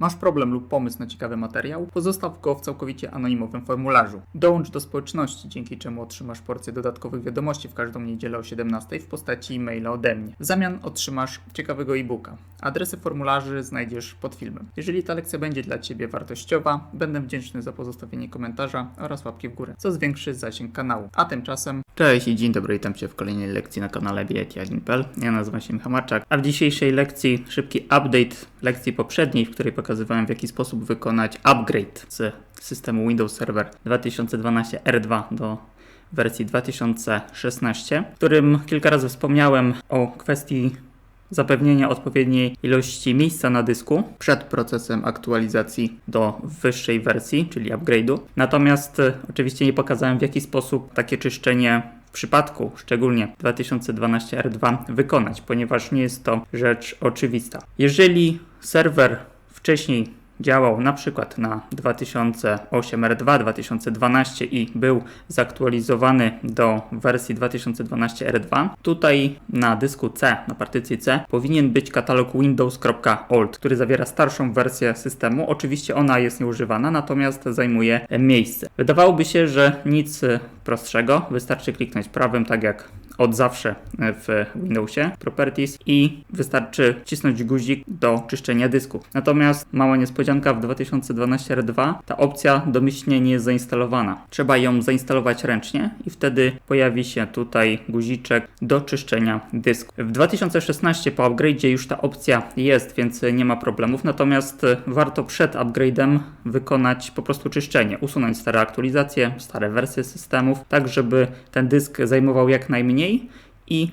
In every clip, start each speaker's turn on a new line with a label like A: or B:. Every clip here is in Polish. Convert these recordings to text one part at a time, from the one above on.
A: Masz problem lub pomysł na ciekawy materiał? Pozostaw go w całkowicie anonimowym formularzu. Dołącz do społeczności, dzięki czemu otrzymasz porcję dodatkowych wiadomości w każdą niedzielę o 17 w postaci e-maila ode mnie. W zamian otrzymasz ciekawego e-booka. Adresy formularzy znajdziesz pod filmem. Jeżeli ta lekcja będzie dla Ciebie wartościowa, będę wdzięczny za pozostawienie komentarza oraz łapki w górę, co zwiększy zasięg kanału. A tymczasem Cześć i dzień dobry, witam Cię w kolejnej lekcji na kanale BIT.pl. Ja nazywam się Michał Marczak, a w dzisiejszej lekcji szybki update lekcji poprzedniej, w której pokazywałem w jaki sposób wykonać upgrade z systemu Windows Server 2012 R2 do wersji 2016, w którym kilka razy wspomniałem o kwestii zapewnienia odpowiedniej ilości miejsca na dysku przed procesem aktualizacji do wyższej wersji, czyli upgrade'u. Natomiast e, oczywiście nie pokazałem w jaki sposób takie czyszczenie w przypadku szczególnie 2012 R2 wykonać, ponieważ nie jest to rzecz oczywista. Jeżeli serwer wcześniej działał na przykład na 2008 R2, 2012 i był zaktualizowany do wersji 2012 R2, tutaj na dysku C, na partycji C powinien być katalog windows.old, który zawiera starszą wersję systemu. Oczywiście ona jest nieużywana, natomiast zajmuje miejsce. Wydawałoby się, że nic prostszego, wystarczy kliknąć prawym, tak jak od zawsze w Windowsie Properties i wystarczy wcisnąć guzik do czyszczenia dysku. Natomiast mała niespodzianka w 2012 R2 ta opcja domyślnie nie jest zainstalowana. Trzeba ją zainstalować ręcznie i wtedy pojawi się tutaj guziczek do czyszczenia dysku. W 2016 po upgrade'zie już ta opcja jest, więc nie ma problemów. Natomiast warto przed upgrade'em wykonać po prostu czyszczenie, usunąć stare aktualizacje, stare wersje systemów, tak żeby ten dysk zajmował jak najmniej i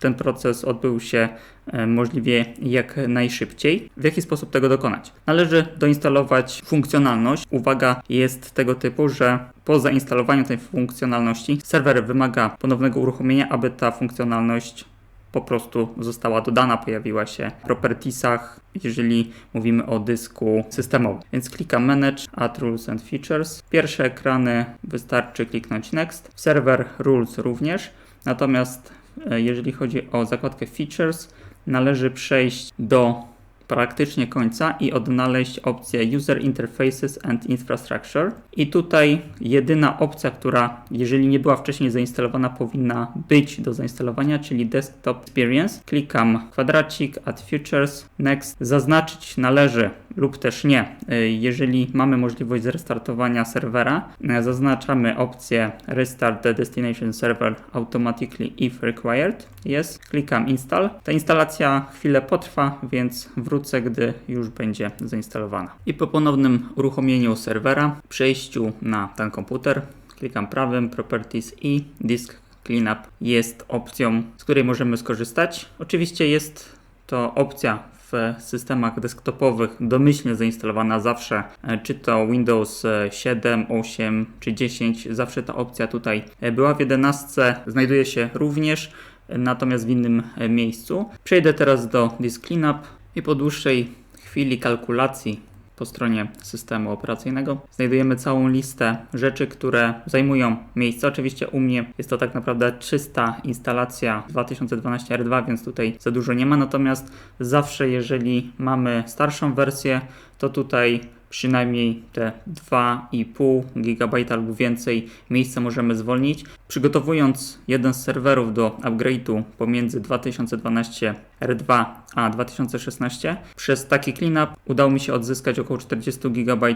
A: ten proces odbył się e, możliwie jak najszybciej. W jaki sposób tego dokonać? Należy doinstalować funkcjonalność. Uwaga jest tego typu, że po zainstalowaniu tej funkcjonalności serwer wymaga ponownego uruchomienia, aby ta funkcjonalność po prostu została dodana, pojawiła się w propertiesach, jeżeli mówimy o dysku systemowym. Więc klikam Manage, Add Rules and Features. Pierwsze ekrany wystarczy kliknąć Next. Server Rules również. Natomiast e, jeżeli chodzi o zakładkę Features, należy przejść do praktycznie końca i odnaleźć opcję User Interfaces and Infrastructure. I tutaj jedyna opcja, która jeżeli nie była wcześniej zainstalowana, powinna być do zainstalowania, czyli Desktop Experience. Klikam kwadracik, Add Features, Next. Zaznaczyć należy lub też nie. Y, jeżeli mamy możliwość zrestartowania serwera, y, zaznaczamy opcję Restart the Destination Server Automatically if required. Jest. Klikam Install. Ta instalacja chwilę potrwa, więc wrócę, gdy już będzie zainstalowana. I po ponownym uruchomieniu serwera, przejściu na ten komputer, klikam prawym Properties i Disk Cleanup jest opcją, z której możemy skorzystać. Oczywiście jest to opcja w systemach desktopowych domyślnie zainstalowana zawsze, e, czy to Windows 7, 8 czy 10, zawsze ta opcja tutaj e, była. W 11 znajduje się również, e, natomiast w innym miejscu. Przejdę teraz do Disk Cleanup i po dłuższej chwili kalkulacji po stronie systemu operacyjnego znajdujemy całą listę rzeczy, które zajmują miejsce. Oczywiście u mnie jest to tak naprawdę czysta instalacja 2012 R2, więc tutaj za dużo nie ma. Natomiast zawsze, jeżeli mamy starszą wersję, to tutaj przynajmniej te 2,5 GB albo więcej miejsca możemy zwolnić. Przygotowując jeden z serwerów do upgrade'u pomiędzy 2012 R2 a 2016, przez taki cleanup udało mi się odzyskać około 40 GB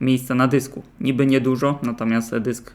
A: miejsca na dysku. Niby niedużo, natomiast dysk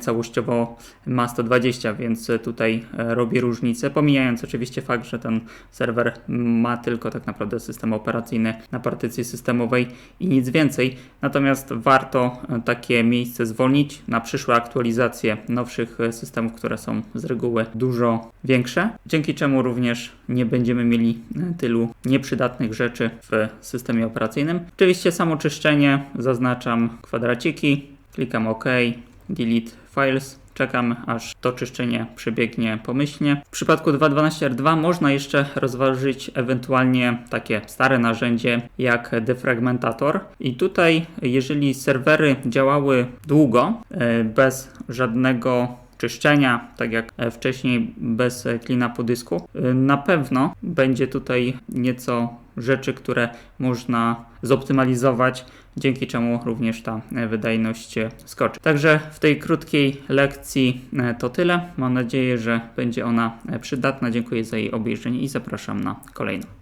A: całościowo ma 120, więc tutaj e, robi różnicę, pomijając oczywiście fakt, że ten serwer ma tylko tak naprawdę system operacyjny na partycji systemowej i nic więcej. Natomiast warto e, takie miejsce zwolnić na przyszłe aktualizacje nowszych systemów, które są z reguły dużo większe, dzięki czemu również nie będziemy mieli tylu nieprzydatnych rzeczy w systemie operacyjnym. Oczywiście samo czyszczenie, zaznaczam kwadraciki, klikam OK, delete files. Czekam aż to czyszczenie przebiegnie pomyślnie. W przypadku 2.12R2 można jeszcze rozważyć ewentualnie takie stare narzędzie jak defragmentator. I tutaj, jeżeli serwery działały długo, e, bez żadnego czyszczenia, tak jak e, wcześniej bez e, klina po dysku. E, Na pewno będzie tutaj nieco rzeczy, które można zoptymalizować, dzięki czemu również ta wydajność skoczy. Także w tej krótkiej lekcji to tyle. Mam nadzieję, że będzie ona przydatna. Dziękuję za jej obejrzenie i zapraszam na kolejną.